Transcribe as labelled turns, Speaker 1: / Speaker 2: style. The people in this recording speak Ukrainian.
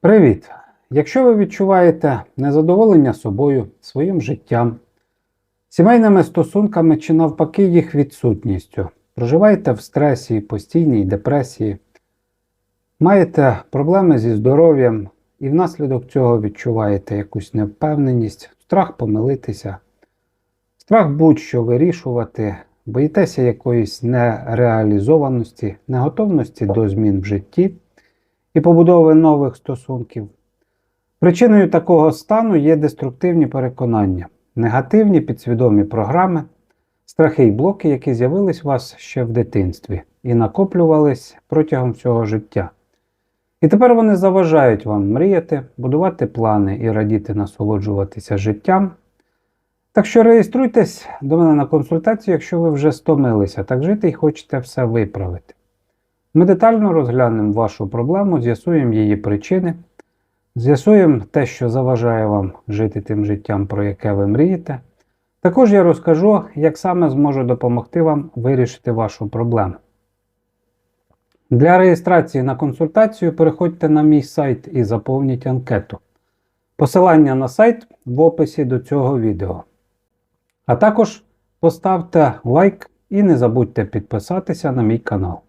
Speaker 1: Привіт! Якщо ви відчуваєте незадоволення собою, своїм життям, сімейними стосунками чи навпаки їх відсутністю, проживаєте в стресі, постійній депресії, маєте проблеми зі здоров'ям і внаслідок цього відчуваєте якусь невпевненість, страх помилитися, страх будь-що вирішувати, боїтеся якоїсь нереалізованості, неготовності до змін в житті і побудови нових стосунків. Причиною такого стану є деструктивні переконання, негативні підсвідомі програми, страхи й блоки, які з'явились у вас ще в дитинстві і накоплювались протягом всього життя. І тепер вони заважають вам мріяти, будувати плани і радіти насолоджуватися життям. Так що реєструйтесь до мене на консультацію, якщо ви вже стомилися так жити і хочете все виправити. Ми детально розглянемо вашу проблему, з'ясуємо її причини, з'ясуємо те, що заважає вам жити тим життям, про яке ви мрієте. Також я розкажу, як саме зможу допомогти вам вирішити вашу проблему. Для реєстрації на консультацію переходьте на мій сайт і заповніть анкету. Посилання на сайт в описі до цього відео. А також поставте лайк і не забудьте підписатися на мій канал.